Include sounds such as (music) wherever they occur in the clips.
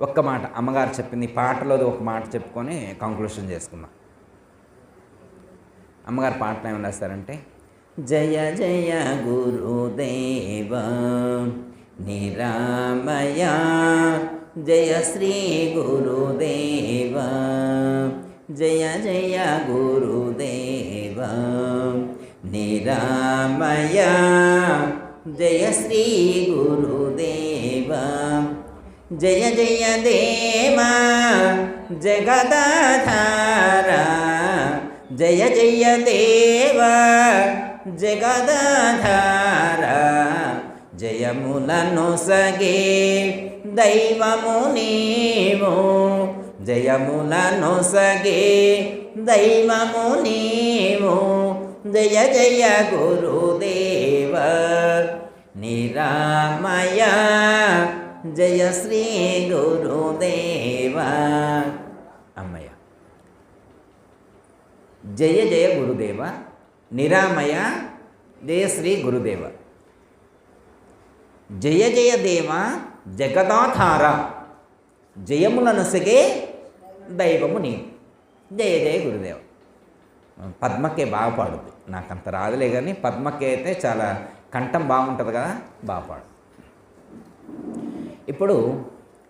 ఒక్క మాట. అమ్మగారు చెప్పింది పాటలోది ఒక మాట చెప్పుకొని కంక్లూషన్ చేసుకుందాం. అమ్మగారు పాటలు ఏమని రాస్తారంటే జయ జయ గురుదేవ నిరామయ జయ శ్రీ గురుదేవ జయ జయ గురుదేవ నిరామయ జయ శ్రీ గురుదేవ జయ జయ దేవా జగదాధార జయ జయ దేవా జగదాధార జయములను సగే దైవము నీవు జయములను సగే దైవము నీవు జయ జయ గురుదేవ నిరామయ జయ శ్రీ గురుదేవ. అమ్మయ్య. జయ జయ గురుదేవ నిరామయ జయ శ్రీ గురుదేవ. జయ జయ దేవ జగదాధార. జయములనసగే దైవము నీ జయ జయ గురుదేవ. పద్మకే బాగా పాడుద్ది. నాకంత రాదులే కానీ పద్మకే అయితే చాలా కంఠం బాగుంటుంది కదా బాగా పాడు. ఇప్పుడు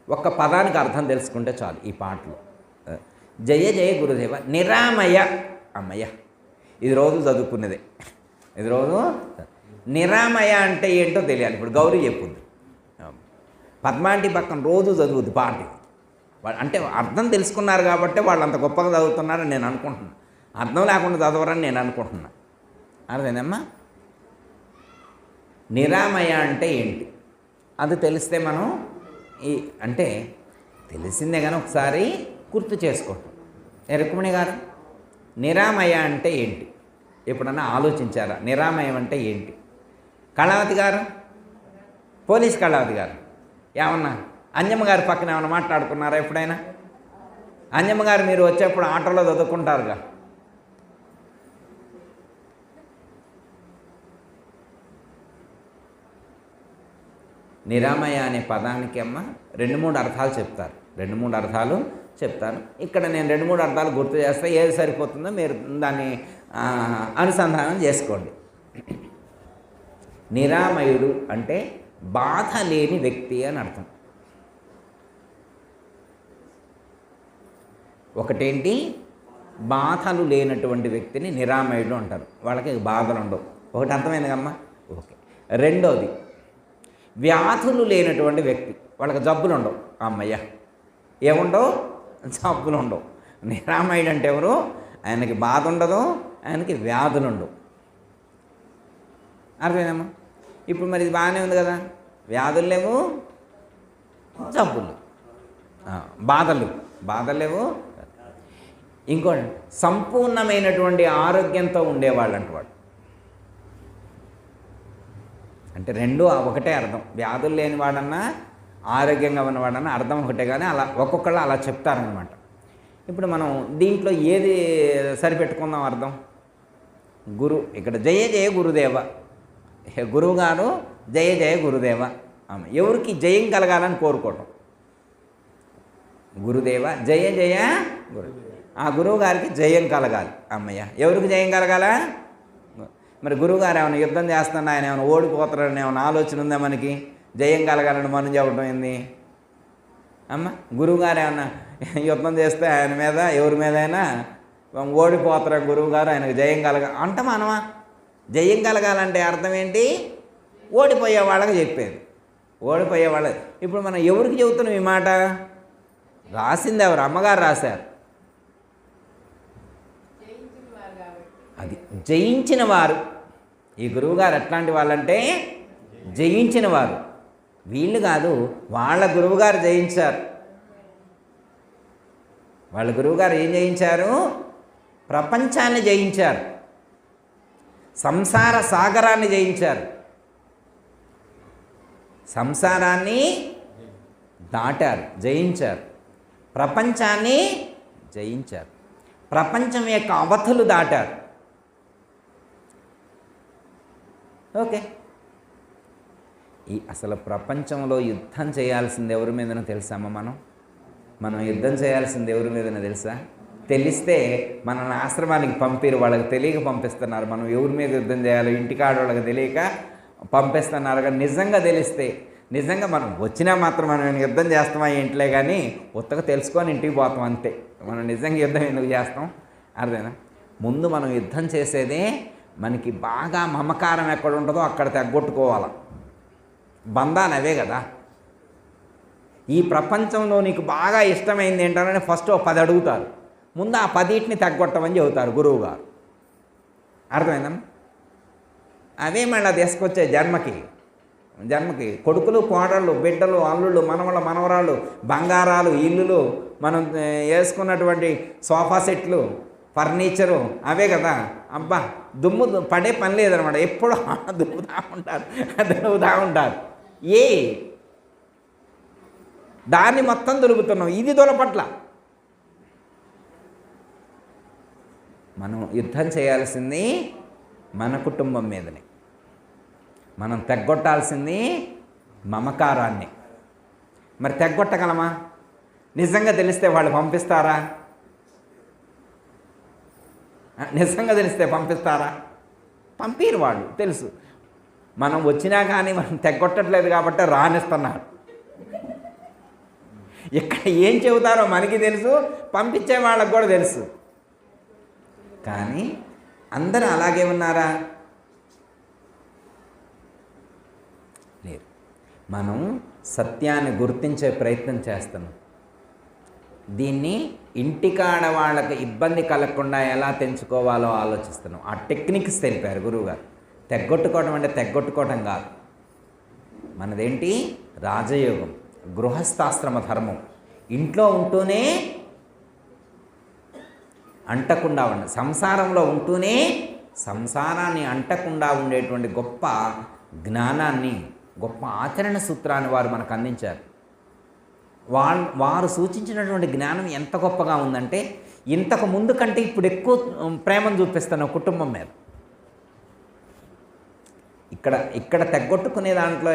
ఒక్క పదానికి అర్థం తెలుసుకుంటే చాలు ఈ పాటలు. జయ జయ గురుదేవ నిరామయ అమ్మయ్య ఇది రోజు చదువుకునేదే ఇది రోజు నిరామయ అంటే ఏంటో తెలియాలి. ఇప్పుడు గౌరీ చెప్పుద్ది. పద్మాంటి పక్కన రోజు చదువుద్ది పాట అంటే అర్థం తెలుసుకున్నారు కాబట్టి వాళ్ళు అంత గొప్పగా చదువుతున్నారని నేను అనుకుంటున్నాను అర్థం లేకుండా చదవరని నేను అనుకుంటున్నాను అర్థమేనమ్మా నిరామయ అంటే ఏంటి? అది తెలిస్తే మనం ఈ అంటే తెలిసిందే కానీ ఒకసారి గుర్తు చేసుకోవటం. రుక్మిణి గారు? నిరామయ అంటే ఏంటి? ఎప్పుడన్నా ఆలోచించారా? నిరామయం అంటే ఏంటి? కళావతి గారు? పోలీస్ కళావతి గారు. ఏమన్నా? అంజమ్మ గారి పక్కన ఏమైనా మాట్లాడుకున్నారా ఎప్పుడైనా? అంజమ్మ గారు మీరు వచ్చేప్పుడు ఆటోలో చదువుకుంటారుగా. నిరామయ అనే పదానికి అమ్మ రెండు మూడు అర్థాలు చెప్తారు. రెండు మూడు అర్థాలు చెప్తారు ఇక్కడ నేను రెండు మూడు అర్థాలు గుర్తు చేస్తే ఏది సరిపోతుందో మీరు దాన్ని అనుసంధానం చేసుకోండి. నిరామయుడు అంటే బాధ లేని వ్యక్తి అని అర్థం. ఒకటేంటి? బాధలు లేనటువంటి వ్యక్తిని నిరామయుడు అంటారు. వాళ్ళకి బాధలు ఉండవు. ఒకటి అర్థమైంది కమ్మా ఓకే. రెండోది వ్యాధులు లేనటువంటి వ్యక్తి. వాళ్ళకి జబ్బులు ఉండవు. అమ్మయ్య ఏముండవు? జబ్బులు ఉండవు. నిరామయుడు అంటే ఎవరు? ఆయనకి బాధ ఉండదు ఆయనకి వ్యాధులు ఉండవు. అర్థమేనమ్మా ఇప్పుడు మరి ఇది బాగానే ఉంది కదా? వ్యాధులు లేవు జబ్బులు బాధలు బాధలు లేవు. ఇంకోటి సంపూర్ణమైనటువంటి ఆరోగ్యంతో ఉండేవాళ్ళు అంటవాడు అంటే రెండు ఒకటే అర్థం. వ్యాధులు లేని వాడన్నా ఆరోగ్యంగా ఉన్నవాడన్నా అర్థం ఒకటే కానీ అలా ఒక్కొక్కళ్ళు అలా చెప్తారనమాట ఇప్పుడు మనం దీంట్లో ఏది సరిపెట్టుకుందాం అర్థం? గురు ఇక్కడ జయ జయ గురుదేవ. గురువుగారు జయ జయ గురుదేవ. ఆమె ఎవరికి జయం కలగాలని కోరుకోవటం? గురుదేవ జయ జయ గురు. ఆ గురువు గారికి జయం కలగాలి. అమ్మయ్య ఎవరికి జయం కలగాలా? మరి గురువుగారు ఏమైనా యుద్ధం చేస్తున్నా ఆయన ఏమైనా ఓడిపోతారని ఏమైనా ఆలోచన ఉందా మనకి? జయం కలగాలని మనం చెప్పడం ఏంది? అమ్మ గురువుగారు ఏమన్నా యుద్ధం చేస్తే ఆయన మీద ఎవరి మీద అయినా ఓడిపోతారా గురువుగారు? ఆయనకు జయం కలగ అంట మనమా జయం కలగాలంటే అర్థం ఏంటి? ఓడిపోయే వాళ్ళకి చెప్పేది. ఓడిపోయే వాళ్ళ ఇప్పుడు మనం ఎవరికి చెబుతున్నాం ఈ మాట? రాసింది ఎవరు? అమ్మగారు రాశారు. అది జయించిన వారు. ఈ గురువుగారు ఎట్లాంటి వాళ్ళంటే జయించిన వారు వీళ్ళు కాదు వాళ్ళ గురువుగారు జయించారు. వాళ్ళ గురువుగారు ఏం జయించారు? ప్రపంచాన్ని జయించారు. సంసార సాగరాన్ని జయించారు. సంసారాన్ని దాటారు జయించారు. ప్రపంచాన్ని జయించారు. ప్రపంచం యొక్క అవధులు దాటారు. ఓకే. ఈ అసలు ప్రపంచంలో యుద్ధం చేయాల్సింది ఎవరి మీదనో తెలుసామా మనం? మనం యుద్ధం చేయాల్సింది ఎవరి మీదనో తెలుసా? తెలిస్తే మనల్ని ఆశ్రమానికి పంపిరు వాళ్ళకి తెలియక పంపిస్తున్నారు. మనం ఎవరి మీద యుద్ధం చేయాలో ఇంటికాడ వాళ్ళకి తెలియక పంపిస్తున్నారు. కానీ నిజంగా తెలిస్తే నిజంగా మనం వచ్చినా మాత్రం మనం యుద్ధం చేస్తామా ఇంట్లో కానీ ఉత్తగా తెలుసుకొని ఇంటికి పోతాం అంతే. మనం నిజంగా యుద్ధం ఎందుకు చేస్తాం? అర్థమేనా ముందు మనం యుద్ధం చేసేదే మనకి బాగా మమకారం ఎక్కడ ఉంటుందో అక్కడ తగ్గొట్టుకోవాలి. బంధాలు అవే కదా. ఈ ప్రపంచంలో నీకు బాగా ఇష్టమైంది ఏంటంటే ఫస్ట్ ఓ పది అడుగుతారు. ముందు ఆ పదిటిని తగ్గొట్టమని చెబుతారు గురువు గారు అర్థమైందమ్మా అవే మళ్ళీ తీసుకొచ్చే జన్మకి. జన్మకి కొడుకులు కోడళ్ళు బిడ్డలు అల్లుళ్ళు మనవళ్ళ మనవరాళ్ళు బంగారాలు ఇల్లులు మనం వేసుకున్నటువంటి సోఫా సెట్లు ఫర్నిచరు అవే కదా. అబ్బా దుమ్ము పడే పని లేదనమాట. ఎప్పుడు (laughs) దుమ్ముతా ఉంటారు. దుమ్ముతా ఉంటారు. ఏ? దాన్ని మొత్తం దొరుకుతున్నాం ఇది దొరపట్ల మనం యుద్ధం చేయాల్సింది మన కుటుంబం మీదనే. మనం తెగ్గొట్టాల్సింది మమకారాన్ని. మరి తెగ్గొట్టగలమా? నిజంగా తెలిస్తే వాళ్ళు పంపిస్తారా? నిజంగా తెలిస్తే పంపిస్తారా? పంపిరు వాళ్ళు తెలుసు. మనం వచ్చినా కానీ మనం తెగ్గొట్టట్లేదు కాబట్టి రానిస్తున్నారు. ఇక్కడ ఏం చెబుతారో మనకి తెలుసు పంపించే వాళ్ళకు కూడా తెలుసు. కానీ అందరూ అలాగే ఉన్నారా? లేరు మనం సత్యాన్ని గుర్తించే ప్రయత్నం చేస్తున్నాం. దీన్ని ఇంటికాడ వాళ్ళకి ఇబ్బంది కలగకుండా ఎలా తెంచుకోవాలో ఆలోచిస్తున్నాం. ఆ టెక్నిక్స్ తెలిపారు గురువుగారు. తెగ్గొట్టుకోవడం అంటే తెగ్గొట్టుకోవడం కాదు. మనదేంటి? రాజయోగం గృహస్థాశ్రమ ధర్మం. ఇంట్లో ఉంటూనే అంటకుండా ఉండ సంసారంలో ఉంటూనే సంసారాన్ని అంటకుండా ఉండేటువంటి గొప్ప జ్ఞానాన్ని గొప్ప ఆచరణ సూత్రాన్ని వారు మనకు అందించారు. వాళ్ళు వారు సూచించినటువంటి జ్ఞానం ఎంత గొప్పగా ఉందంటే ఇంతకు ముందు కంటే ఇప్పుడు ఎక్కువ ప్రేమను చూపిస్తాను కుటుంబం మీద. ఇక్కడ ఇక్కడ తెగొట్టుకునే దాంట్లో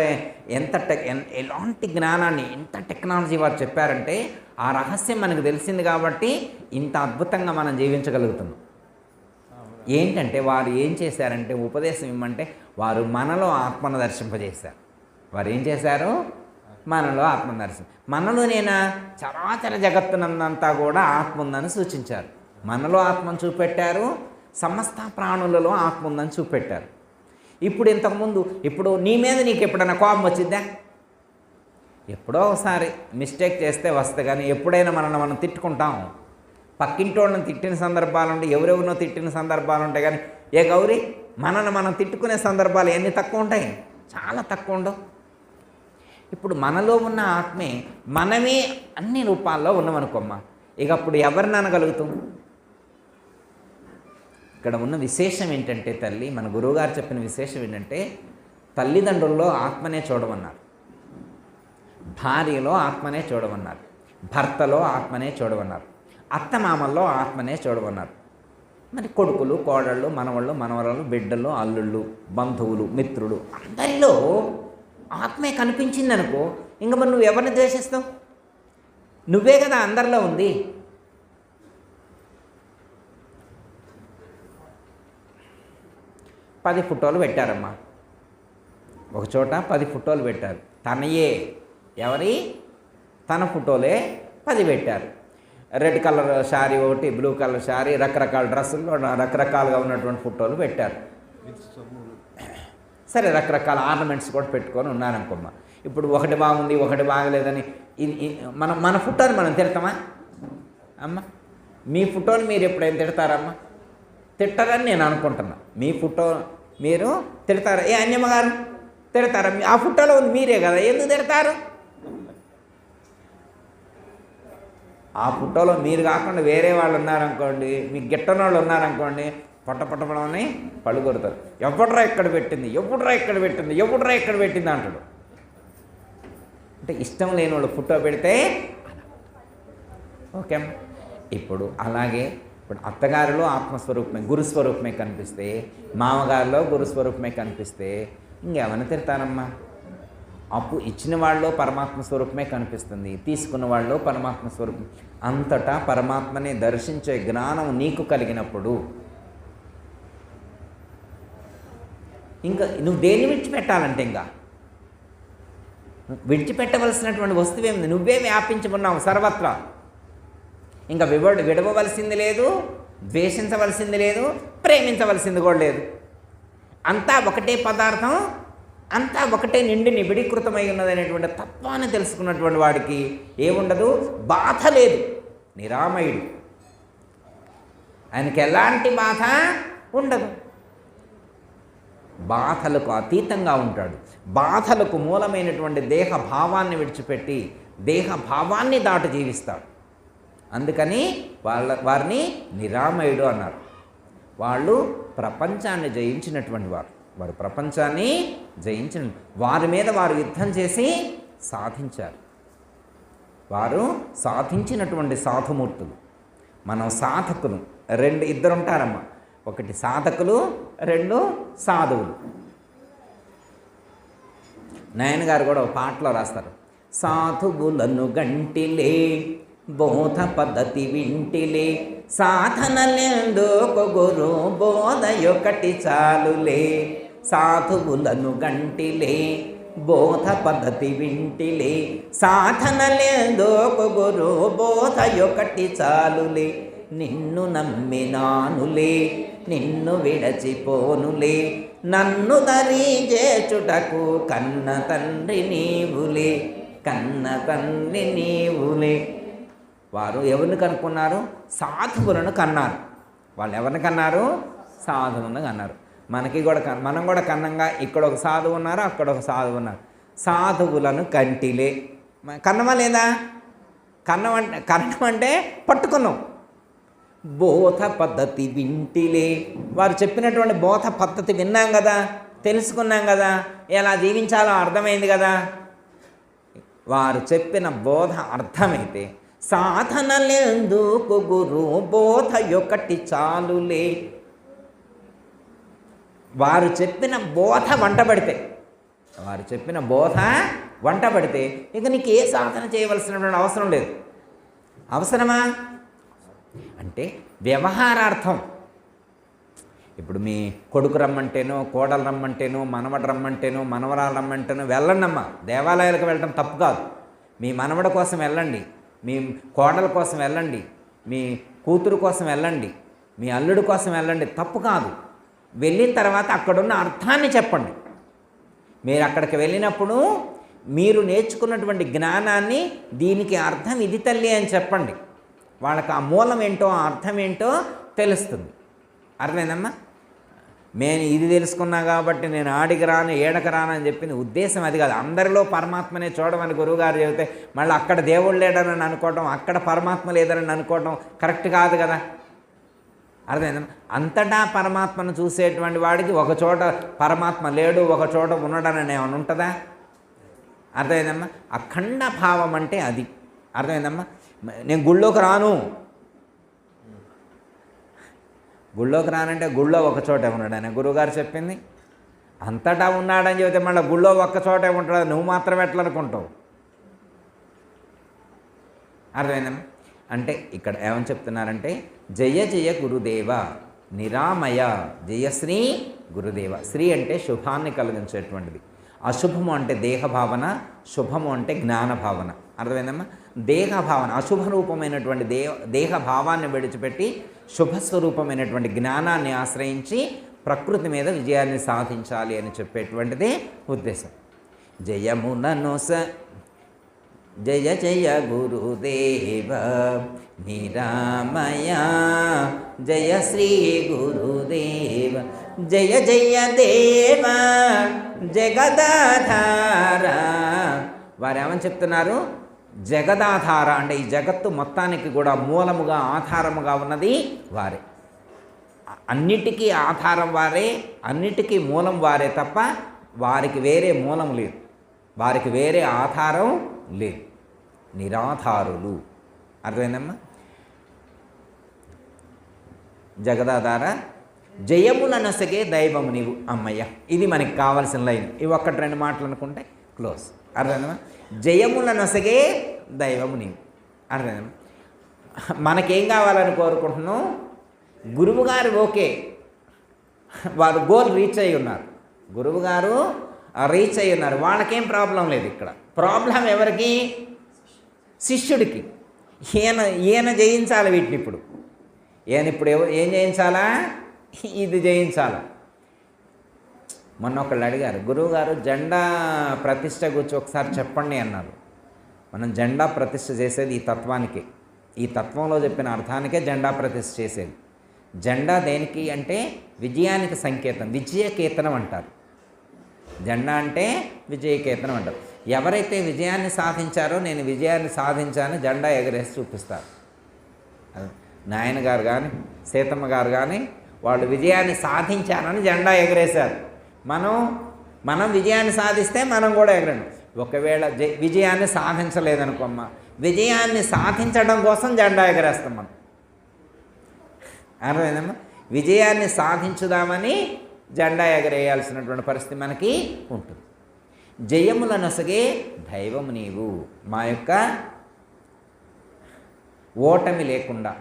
ఎంత టెక్ ఎలాంటి జ్ఞానాన్ని ఎంత టెక్నాలజీ వారు చెప్పారంటే ఆ రహస్యం మనకు తెలిసింది కాబట్టి ఇంత అద్భుతంగా మనం జీవించగలుగుతున్నాం. ఏంటంటే వారు ఏం చేశారంటే ఉపదేశం ఇమ్మంటే వారు మనలో ఆత్మను దర్శింపజేశారు. వారు ఏం చేశారు? మనలో ఆత్మ దర్శనం మనలోనేనా? చరాచర జగత్తునందంతా కూడా ఆత్మ ఉందని సూచించారు. మనలో ఆత్మను చూపెట్టారు సమస్త ప్రాణులలో ఆత్మ ఉందని చూపెట్టారు. ఇప్పుడు ఇంతకుముందు ఇప్పుడు నీ మీద నీకు ఎప్పుడైనా కోపం వచ్చిద్దా ఎప్పుడో ఒకసారి మిస్టేక్ చేస్తే వస్తే కానీ ఎప్పుడైనా మనల్ని మనం తిట్టుకుంటాం. పక్కింటోళ్ళని తిట్టిన సందర్భాలు ఉంటాయి ఎవరెవరినో తిట్టిన సందర్భాలు ఉంటాయి కానీ ఏ గౌరీ మనల్ని మనం తిట్టుకునే సందర్భాలు ఎన్ని తక్కువ ఉంటాయి చాలా తక్కువ ఉండవు ఇప్పుడు మనలో ఉన్న ఆత్మే మనమే అన్ని రూపాల్లో ఉన్నామనుకోమ్మా. ఇక అప్పుడు ఎవరిని అనగలుగుతాం ఇక్కడ ఉన్న విశేషం ఏంటంటే తల్లి మన గురువుగారు చెప్పిన విశేషం ఏంటంటే తల్లిదండ్రుల్లో ఆత్మనే చూడమన్నారు. భార్యలో ఆత్మనే చూడమన్నారు. భర్తలో ఆత్మనే చూడమన్నారు. అత్తమామల్లో ఆత్మనే చూడమన్నారు. మరి కొడుకులు కోడళ్ళు మనవళ్ళు మనవరాళ్ళు బిడ్డలు అల్లుళ్ళు బంధువులు మిత్రులు అందరిలో ఆత్మే కనిపించింది అనుకో ఇంక మరి నువ్వు ఎవరిని ద్వేషిస్తావు? నువ్వే కదా అందరిలో ఉంది. పది ఫోటోలు పెట్టారమ్మా. ఒక చోట పది ఫోటోలు పెట్టారు. తనయే. ఎవరి? తన ఫోటోలే పది పెట్టారు. రెడ్ కలర్ శారీ ఒకటి బ్లూ కలర్ శారీ రకరకాల డ్రెస్సుల్లో రకరకాలుగా ఉన్నటువంటి ఫోటోలు పెట్టారు. సరే రకరకాల ఆర్నమెంట్స్ కూడా పెట్టుకొని ఉన్నారనుకోమ్మా. ఇప్పుడు ఒకటి బాగుంది ఒకటి బాగలేదని మనం మన ఫోటోని మనం తిడతామా? అమ్మ మీ ఫోటోని మీరు ఎప్పుడైనా తిడతారమ్మా? తిట్టరని నేను అనుకుంటున్నా. మీ ఫోటో మీరు తిడతారా? ఏ అన్యమ్మ గారు తిడతారా? మీ- ఆ ఫోటోలో ఉంది మీరే కదా ఎందుకు తిడతారు? ఆ ఫోటోలో మీరు కాకుండా వేరే వాళ్ళు ఉన్నారనుకోండి మీకు గిట్టని వాళ్ళు ఉన్నారనుకోండి పొట్ట పొట్టపడమని పళ్ళు కొడతారు ఎప్పుడురా ఇక్కడ పెట్టింది? ఎప్పుడురా ఇక్కడ పెట్టింది? ఎప్పుడురా ఇక్కడ పెట్టింది అంటాడు. అంటే ఇష్టం లేని వాళ్ళు ఫోటో పెడితే ఓకే. ఇప్పుడు అలాగే ఇప్పుడు అత్తగారిలో ఆత్మస్వరూపమే గురుస్వరూపమే కనిపిస్తే మామగారిలో గురుస్వరూపమే కనిపిస్తే ఇంకెవరిని తిడతానమ్మా? అప్పు ఇచ్చిన వాళ్ళలో పరమాత్మ స్వరూపమే కనిపిస్తుంది తీసుకున్న వాళ్ళలో పరమాత్మ స్వరూపం అంతటా పరమాత్మని దర్శించే జ్ఞానం నీకు కలిగినప్పుడు ఇంకా నువ్వు దేన్ని విడిచిపెట్టాలంటే ఇంకా? విడిచిపెట్టవలసినటువంటి వస్తువేమి నువ్వే వ్యాపించమన్నావు సర్వత్రా. ఇంకా వివ విడవవలసింది లేదు ద్వేషించవలసింది లేదు ప్రేమించవలసింది కూడా లేదు. అంతా ఒకటే పదార్థం అంతా ఒకటే నిండి నిబిడీకృతమై ఉన్నదనేటువంటి తత్వాన్ని తెలుసుకున్నటువంటి వాడికి ఏముండదు? బాధ లేదు. నిరామయుడు. ఆయనకి ఎలాంటి బాధ ఉండదు. బాధలకు అతీతంగా ఉంటాడు. బాధలకు మూలమైనటువంటి దేహ భావాన్ని విడిచిపెట్టి దేహ భావాన్ని దాటి జీవిస్తాడు. అందుకని వాళ్ళ వారిని నిరామయుడు అన్నారు. వాళ్ళు ప్రపంచాన్ని జయించినటువంటి వారు. వారు ప్రపంచాన్ని జయించిన వారి మీద వారు యుద్ధం చేసి సాధించారు. వారు సాధించినటువంటి సాధుమూర్తులు. మనం సాధకులు. రెండు ఇద్దరు ఉంటారమ్మా ఒకటి సాధకులు రెండు సాధువులు. నయనగారు కూడా ఒక పాటలో రాస్తారు. సాధువులను గంటిలే బోధ పద్ధతి వింటిలే సాధనలెందుకు గురు బోధయొకటి చాలులే. సాధువులను గంటిలే బోధ పద్ధతి వింటిలే సాధనలెందుకు గురు బోధయొకటి చాలులే. నిన్ను నమ్మినానులే నిన్ను విడచిపోనులే. నన్ను దరిచేచుటకు కన్న తండ్రి నీవులే. కన్న తండ్రి నీవులే. వారు ఎవరిని కనుక్కున్నారు? సాధువులను కన్నారు. వాళ్ళు ఎవరిని కన్నారు? సాధువులను కన్నారు. మనకి కూడా మనం కూడా కన్నంగా ఇక్కడ ఒక సాధువు ఉన్నారు అక్కడ ఒక సాధువు ఉన్నారు. సాధువులను కంటిలే. కన్నమా లేదా? కన్నం అంటే కన్నం అంటే పట్టుకున్నాం. బోధ పద్ధతి వింటిలే. వారు చెప్పినటువంటి బోధ పద్ధతి విన్నాం కదా తెలుసుకున్నాం కదా ఎలా జీవించాలో అర్థమైంది కదా. వారు చెప్పిన బోధ అర్థమైతే సాధనలేందుకు గురు బోధ ఒకటి చాలులే. వారు చెప్పిన బోధ వంట పడితే వారు చెప్పిన బోధ వంట పడితే ఇక నీకు ఏ సాధన చేయవలసినటువంటి అవసరం లేదు. అవసరమా? అంటే వ్యవహారార్థం. ఇప్పుడు మీ కొడుకు రమ్మంటేనో కోడలు రమ్మంటేనో మనవడు రమ్మంటేనో మనవరాలు రమ్మంటేనో వెళ్ళండమ్మా. దేవాలయాలకు వెళ్ళటం తప్పు కాదు. మీ మనవడ కోసం వెళ్ళండి. మీ కోడల కోసం వెళ్ళండి. మీ కూతురు కోసం వెళ్ళండి. మీ అల్లుడు కోసం వెళ్ళండి. తప్పు కాదు. వెళ్ళిన తర్వాత అక్కడున్న అర్థాన్ని చెప్పండి. మీరు అక్కడికి వెళ్ళినప్పుడు మీరు నేర్చుకున్నటువంటి జ్ఞానాన్ని దీనికి అర్థం ఇది తల్లి అని చెప్పండి. వాళ్ళకి ఆ మూలం ఏంటో ఆ అర్థం ఏంటో తెలుస్తుంది. అర్థమైందమ్మా? నేను ఇది తెలుసుకున్నా కాబట్టి నేను ఆడికి రాను ఏడకి రాను అని చెప్పిన ఉద్దేశం అది కాదు. అందరిలో పరమాత్మనే చూడమని గురువుగారు చెబితే మళ్ళీ అక్కడ దేవుడు లేడని అనుకోవటం అక్కడ పరమాత్మ లేదని అనుకోవటం కరెక్ట్ కాదు కదా? అర్థమైందా అంతటా పరమాత్మను చూసేటువంటి వాడికి ఒక చోట పరమాత్మ లేడు ఒక చోట ఉన్నాడని ఏమైనా ఉంటుందా? అర్థమైందమ్మా? అఖండ భావం అంటే అది. అర్థమైందమ్మా? నేను గుళ్ళోకి రాను. గుళ్ళోకి రానంటే గుళ్ళో ఒక చోటే ఉన్నాడు. ఆయన గురువుగారు చెప్పింది అంతటా ఉన్నాడని చెబితే మళ్ళీ గుళ్ళో ఒక్క చోటే ఉంటాడు నువ్వు మాత్రం ఎట్లా అనుకుంటావు అర్థమైందమ్మా? అంటే ఇక్కడ ఏమని చెప్తున్నారంటే జయ జయ గురుదేవ నిరామయ జయశ్రీ గురుదేవ. శ్రీ అంటే శుభాన్ని కలిగించేటువంటిది. అశుభము అంటే దేహ భావన శుభము అంటే జ్ఞాన భావన. అర్థమైందమ్మా? దేహభావన అశుభ రూపమైనటువంటి దేహ దేహభావాన్ని విడిచిపెట్టి శుభస్వరూపమైనటువంటి జ్ఞానాన్ని ఆశ్రయించి ప్రకృతి మీద విజయాన్ని సాధించాలి అని చెప్పేటువంటిదే ఉద్దేశం. జయమునను స జయ జయ గురుదేవ నిరామయ జయ శ్రీ గురుదేవ జయ జయ దేవ జగదాధారా వారు ఏమని చెప్తున్నారు? జగదాధార అంటే ఈ జగత్తు మొత్తానికి కూడా మూలముగా ఆధారముగా ఉన్నది వారే. అన్నిటికీ ఆధారం వారే అన్నిటికీ మూలం వారే తప్ప వారికి వేరే మూలం లేదు. వారికి వేరే ఆధారం లేదు. నిరాధారులు. అర్థమైందమ్మా? జగదాధార జయములనసగే దైవము నీవు అమ్మయ్య. ఇది మనకి కావాల్సిన లైన్. ఇవి ఒక్కటి రెండు మాటలు అనుకుంటే క్లోజ్. అర్థమైందమ్మా? జయముల నొసగే దైవము నీవు. అర్థమైందమ్మా? మనకేం కావాలని కోరుకుంటున్నాం గురువుగారు ఓకే. వారు గోల్ రీచ్ అయి ఉన్నారు. గురువుగారు రీచ్ అయి ఉన్నారు. వాళ్ళకేం ప్రాబ్లం లేదు ఇక్కడ. ప్రాబ్లం ఎవరికి? శిష్యుడికి. ఈయన ఈయన జయించాలి వీటిని ఇప్పుడు. ఈయన ఇప్పుడు ఏం జయించాలా? ఇది జయించాలా. మొన్న ఒకళ్ళు అడిగారు గురువుగారు జెండా ప్రతిష్ట గురించి ఒకసారి చెప్పండి అన్నారు. మనం జెండా ప్రతిష్ట చేసేది ఈ తత్వానికి. ఈ తత్వంలో చెప్పిన అర్థానికే జెండా ప్రతిష్ట చేసేది. జెండా దేనికి అంటే విజయానికి సంకేతం విజయకేతనం అంటారు. జెండా అంటే విజయకేతనం అంటారు. ఎవరైతే విజయాన్ని సాధించారో నేను విజయాన్ని సాధించాను జెండా ఎగరేసి చూపిస్తారు. నాయన గారు కానీ సీతమ్మ గారు కానీ వాళ్ళు విజయాన్ని సాధించానని జెండా ఎగరేశారు. మనం మనం విజయాన్ని సాధిస్తే మనం కూడా ఎగరండి. ఒకవేళ జ- విజయాన్ని సాధించలేదనుకోమ్మ. విజయాన్ని సాధించడం కోసం జెండా ఎగరేస్తాం మనం. అర్థమైందమ్మా? విజయాన్ని సాధించుదామని జెండా ఎగరేయాల్సినటువంటి పరిస్థితి మనకి ఉంటుంది. జయముల నొసగే దైవము నీవు. మా యొక్క ఓటమి లేకుండా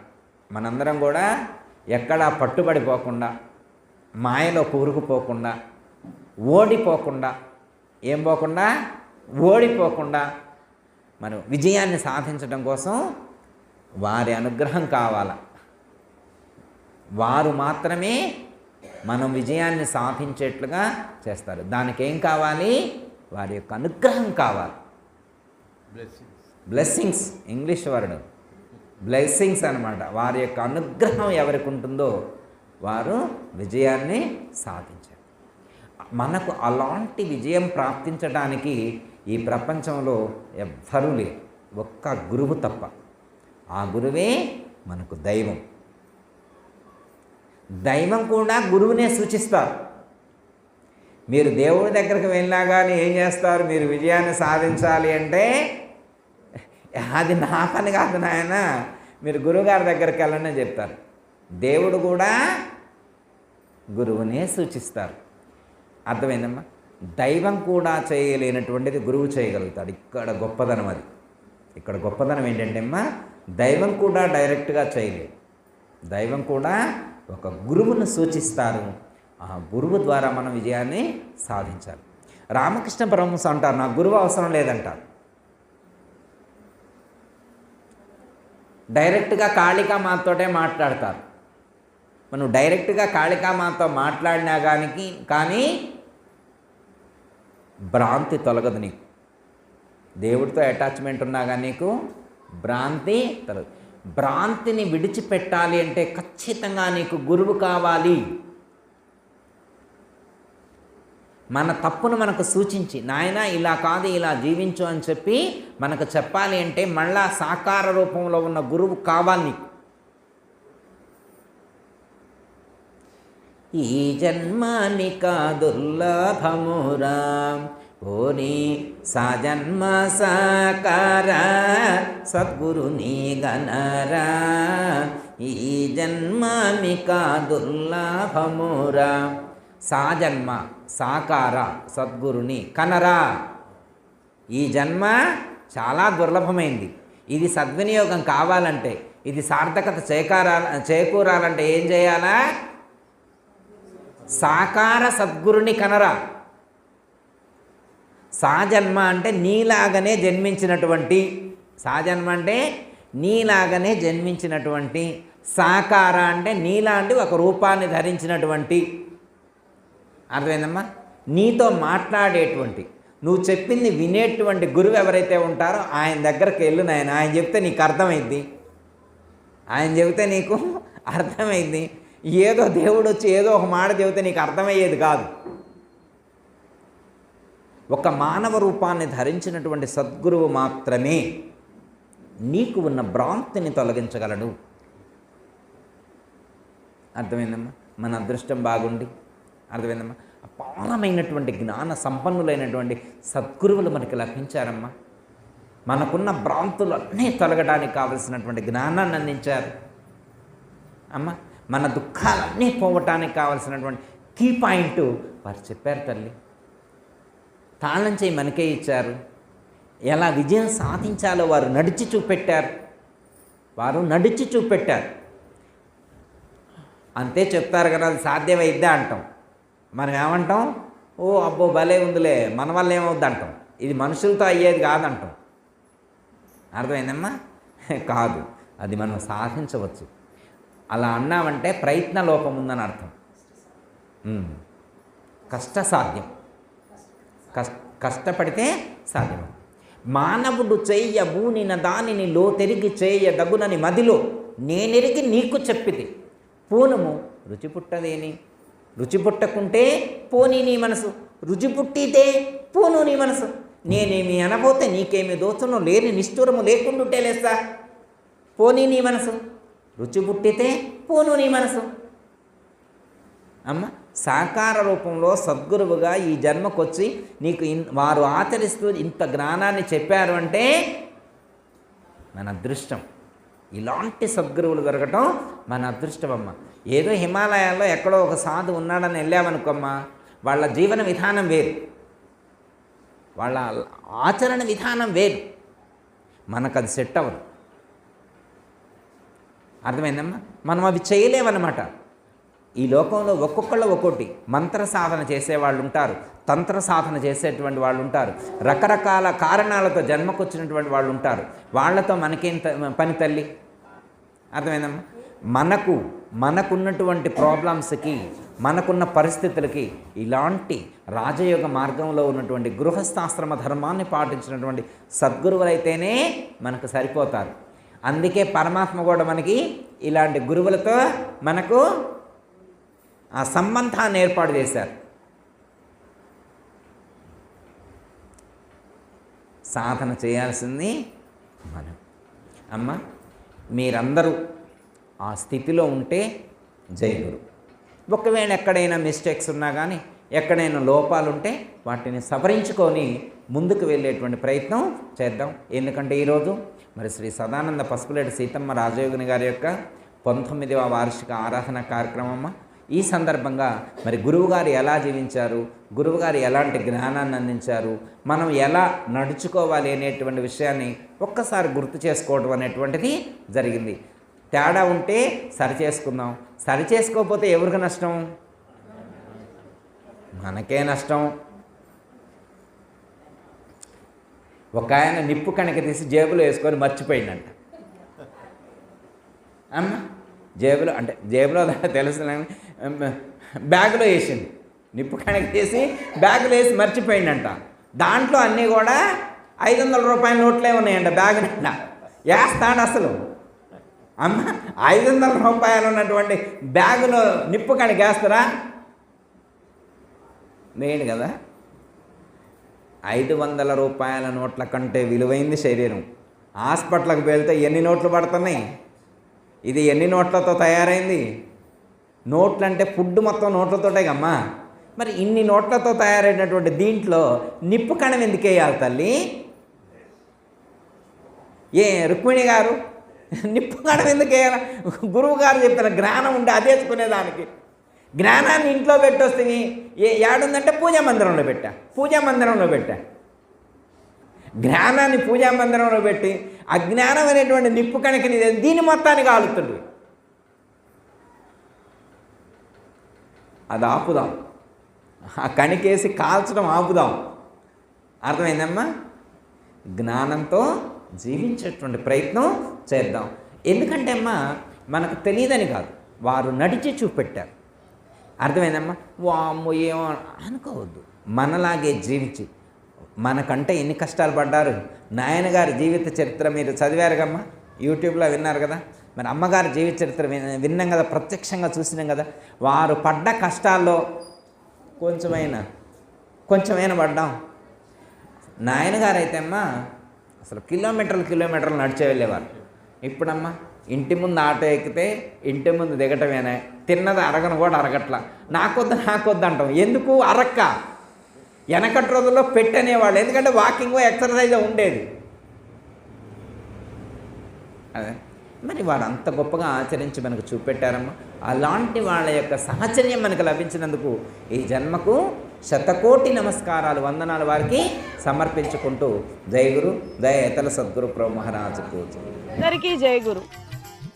మనందరం కూడా ఎక్కడా పట్టుబడిపోకుండా మాయలో కూరుకుపోకుండా ఓడిపోకుండా. ఏం పోకుండా? ఓడిపోకుండా. మనం విజయాన్ని సాధించడం కోసం వారి అనుగ్రహం కావాల? వారు మాత్రమే మనం విజయాన్ని సాధించేట్లుగా చేస్తారు. దానికి ఏం కావాలి? వారి యొక్క అనుగ్రహం కావాలి. బ్లెస్సింగ్స్. English word. బ్లెస్సింగ్స్ అనమాట వారి యొక్క అనుగ్రహం ఎవరికి ఉంటుందో వారు విజయాన్ని సాధించారు. మనకు అలాంటి విజయం ప్రాప్తించడానికి ఈ ప్రపంచంలో ఎవ్వరూ లేరు. ఒక్క గురువు తప్ప. ఆ గురువే మనకు దైవం. దైవం కూడా గురువునే సూచిస్తారు. మీరు దేవుడి దగ్గరికి వెళ్ళినా కానీ ఏం చేస్తారు? మీరు విజయాన్ని సాధించాలి అంటే అది నా పని కాదు నాయన. మీరు గురువుగారి దగ్గరికి వెళ్ళండి చెప్తారు. దేవుడు కూడా గురువునే సూచిస్తారు. అర్థమైందమ్మా? దైవం కూడా చేయలేనటువంటిది గురువు చేయగలుగుతాడు. ఇక్కడ గొప్పదనం అది. ఇక్కడ గొప్పదనం ఏంటంటే అమ్మా దైవం కూడా డైరెక్ట్గా చేయలేదు. దైవం కూడా ఒక గురువును సూచిస్తారు. ఆ గురువు ద్వారా మనం విజయాన్ని సాధించాలి. రామకృష్ణ పరమహంస అంటారు నాకు గురువు అవసరం లేదంటారు. డైరెక్ట్గా కాళికా మాతోటే మాట్లాడతారు. మనం డైరెక్ట్గా కాళికామాతో మాట్లాడినా కానీ కానీ భ్రాంతి తొలగదు నీకు. దేవుడితో అటాచ్మెంట్ ఉన్నా కానీ నీకు భ్రాంతి తొలగదు. భ్రాంతిని విడిచిపెట్టాలి అంటే ఖచ్చితంగా నీకు గురువు కావాలి. మన తప్పును మనకు సూచించి నాయన ఇలా కాదు ఇలా జీవించు అని చెప్పి మనకు చెప్పాలి అంటే మళ్ళా సాకార రూపంలో ఉన్న గురువు కావాలి నీకు. ఈ జన్మానిక దుర్లభమురా? ఓని సజన్మ సాకార సద్గురుని గణరా. ఈ జన్మానిక దుర్లభమురా? సాజన్మ సాకార సద్గురుని కనరా. ఈ జన్మ చాలా దుర్లభమైంది. ఇది సద్వినియోగం కావాలంటే ఇది సార్థకత చేకారా చేకూరాలంటే ఏం చేయాలా? సాకార సద్గురుని కనరా. సాజన్మ అంటే నీలాగనే జన్మించినటువంటి సాజన్మ అంటే నీలాగనే జన్మించినటువంటి సాకార అంటే నీలాంటి ఒక రూపాన్ని ధరించినటువంటి. అర్థమైందమ్మా? నీతో మాట్లాడేటువంటి నువ్వు చెప్పింది వినేటువంటి గురువు ఎవరైతే ఉంటారో ఆయన దగ్గరికి వెళ్ళు నాయన. ఆయన చెప్తే నీకు అర్థమైంది ఆయన చెబితే నీకు (laughs) అర్థమైంది ఏదో దేవుడు వచ్చి ఏదో ఒక మాట చెబితే నీకు అర్థమయ్యేది కాదు. ఒక మానవ రూపాన్ని ధరించినటువంటి సద్గురువు మాత్రమే నీకు ఉన్న భ్రాంతిని తొలగించగలడు. అర్థమైందమ్మా? మన అదృష్టం బాగుండి. అర్థమైందమ్మా? అపారమైనటువంటి జ్ఞాన సంపన్నులైనటువంటి సద్గురువులు మనకి లభించారమ్మా. మనకున్న భ్రాంతులు అన్నీ తొలగడానికి కావలసినటువంటి జ్ఞానాన్ని అందించారు. అమ్మా మన దుఃఖాలన్నీ పోవటానికి కావలసినటువంటి కీ పాయింట్ వారు చెప్పారు తల్లి. తాళం చేయి మనకే ఇచ్చారు. ఎలా విజయం సాధించాలో వారు నడిచి చూపెట్టారు. వారు నడిచి చూపెట్టారు. అంతే చెప్తారు కదా అది సాధ్యమైద్దా అంటాం. మనం ఏమంటాం? ఓ అబ్బో భలే ఉందిలే మన వల్ల ఏమవుద్ది అంటాం ఇది మనుషులతో అయ్యేది కాదంటాం. అర్థమైందమ్మా? కాదు అది మనం సాధించవచ్చు. అలా అన్నామంటే ప్రయత్న లోపం ఉందని అర్థం కష్టసాధ్యం. కష్ట కష్టపడితే సాధ్యం మానవుడు చేయబూనిన దానిని లోతెరిగి చేయదగునని చేయ మదిలో నేనెరిగి నీకు చెప్పిది. పూనము రుచి పుట్టదేని? రుచి పుట్టకుంటే పోనీ నీ మనసు. రుచి పుట్టితే పోను నీ మనసు. నేనేమి అనబోతే నీకేమి దోచను లేని నిష్ఠూరము లేకుండుంటే లేస్తా. పోనీ నీ మనసు. రుచి పుట్టితే పోను నీ మనసు. అమ్మ సాకార రూపంలో సద్గురువుగా ఈ జన్మకొచ్చి నీకు ఇన్ వారు ఆచరిస్తూ ఇంత జ్ఞానాన్ని చెప్పారు అంటే మన అదృష్టం. ఇలాంటి సద్గురువులు దొరకటం మన అదృష్టం అమ్మ ఏదో హిమాలయాల్లో ఎక్కడో ఒక సాధు ఉన్నాడని వెళ్ళామనుకోమ్మా. వాళ్ళ జీవన విధానం వేరు. వాళ్ళ ఆచరణ విధానం వేరు. మనకు అది సెట్ అవ్వదు. అర్థమైందమ్మా? మనం అవి చేయలేమన్నమాట. ఈ లోకంలో ఒక్కొక్కళ్ళు ఒక్కొక్కటి మంత్ర సాధన చేసేవాళ్ళు ఉంటారు తంత్ర సాధన చేసేటువంటి వాళ్ళు ఉంటారు రకరకాల కారణాలతో జన్మకొచ్చినటువంటి వాళ్ళు ఉంటారు వాళ్ళతో మనకేం త- పని తల్లి? అర్థమైందమ్మా? మనకు మనకున్నటువంటి ప్రాబ్లమ్స్కి మనకున్న పరిస్థితులకి ఇలాంటి రాజయోగ మార్గంలో ఉన్నటువంటి గృహస్థాశ్రమ ధర్మాన్ని పాటించినటువంటి సద్గురువులైతేనే మనకు సరిపోతారు. అందుకే పరమాత్మ కూడా మనకి ఇలాంటి గురువులతో మనకు ఆ సంబంధాన్ని ఏర్పాటు చేశారు. సాధన చేయాల్సింది మనం. అమ్మ మీరందరూ ఆ స్థితిలో ఉంటే జయగురు ఒకవేళ ఎక్కడైనా మిస్టేక్స్ ఉన్నా కానీ ఎక్కడైనా లోపాలు ఉంటే వాటిని సవరించుకొని ముందుకు వెళ్ళేటువంటి ప్రయత్నం చేద్దాం. ఎందుకంటే ఈరోజు మరి శ్రీ సదానంద పసుపులేటి సీతమ్మ రాజయోగిని గారి యొక్క పంతొమ్మిదవ వార్షిక ఆరాధన కార్యక్రమమ్మ. ఈ సందర్భంగా మరి గురువుగారు ఎలా జీవించారు? గురువుగారు ఎలాంటి జ్ఞానాన్ని అందించారు? మనం ఎలా నడుచుకోవాలి అనేటువంటి విషయాన్ని ఒక్కసారి గుర్తు చేసుకోవడం అనేటువంటిది జరిగింది. తేడా ఉంటే సరి చేసుకుందాం. సరి చేసుకోకపోతే ఎవరికి నష్టం? మనకే నష్టం. ఒక ఆయన నిప్పు కణిక తీసి జేబులో వేసుకొని మర్చిపోయిందంట. అమ్మ జేబులో అంటే జేబులో (laughs) తెలుసు బ్యాగులో వేసింది. నిప్పు కణిక తీసి బ్యాగులో వేసి మర్చిపోయిందంట. దాంట్లో అన్నీ కూడా ఐదు వందల రూపాయల నోట్లే ఉన్నాయంట బ్యాగ్ నిండా వేస్తాడు అసలు. అమ్మ ఐదు వందల రూపాయలు ఉన్నటువంటి బ్యాగులో నిప్పు కణిక వేస్తారా? మెయిన్ కదా. ఐదు వందల రూపాయల నోట్ల కంటే విలువైంది శరీరం. హాస్పిటల్కి వెళ్తే ఎన్ని నోట్లు పడుతున్నాయి? ఇది ఎన్ని నోట్లతో తయారైంది? నోట్లు అంటే ఫుడ్ మొత్తం నోట్లతోటే కమ్మా మరి ఇన్ని నోట్లతో తయారైనటువంటి దీంట్లో నిప్పు కణం ఎందుకు వేయాలి తల్లి? ఏ రుక్మిణి గారు? నిప్పు కణం ఎందుకు వేయాలి? గురువు గారు చెప్పిన జ్ఞానం ఉంటే అదేసుకునేదానికి జ్ఞానాన్ని ఇంట్లో పెట్టొస్తుంది ఏ ఏడుందంటే పూజా మందిరంలో పెట్టా. పూజా మందిరంలో పెట్టా. జ్ఞానాన్ని పూజా మందిరంలో పెట్టి అజ్ఞానం అనేటువంటి నిప్పు కణకని దీని మొత్తానికి ఆలుతుంది. అది ఆపుదాం. ఆ కణికేసి కాల్చడం ఆపుదాం. అర్థమైందమ్మా? జ్ఞానంతో జీవించేటువంటి ప్రయత్నం చేద్దాం. ఎందుకంటే అమ్మా మనకు తెలియదని కాదు. వారు నడిచి చూపెట్టారు. అర్థమైందమ్మా? వామ్మో ఏమో అనుకోవద్దు. మనలాగే జీవించి. మనకంటే ఎన్ని కష్టాలు పడ్డారు? నాయనగారి జీవిత చరిత్ర మీరు చదివారుగమ్మా యూట్యూబ్లో విన్నారు కదా? మరి అమ్మగారి జీవిత చరిత్ర విన్నాం కదా? ప్రత్యక్షంగా చూసినాం కదా? వారు పడ్డ కష్టాల్లో కొంచెమైనా కొంచెమైనా పడ్డాం. నాయనగారు అయితే అమ్మా అసలు కిలోమీటర్లు కిలోమీటర్లు నడిచే వెళ్ళేవారు ఇప్పుడమ్మా ఇంటి ముందు ఆటో ఎక్కితే ఇంటి ముందు దిగటమేనే. తిన్నది అరగను కూడా అరగట్లా. నాకొద్దు నాకొద్దు అంటాం. ఎందుకు? అరక్క. వెనకటి రోజుల్లో పెట్టనేవాళ్ళు. ఎందుకంటే వాకింగ్ ఎక్సర్సైజ్ ఉండేది. అదే. మరి వారు అంత గొప్పగా ఆచరించి మనకు చూపెట్టారమ్మా. అలాంటి వాళ్ళ యొక్క సహచర్యం మనకు లభించినందుకు ఈ జన్మకు శతకోటి నమస్కారాలు వందనాలు వారికి సమర్పించుకుంటూ జయగురు జయ ఇతల సద్గురు ప్రభు మహారాజుకు అందరికీ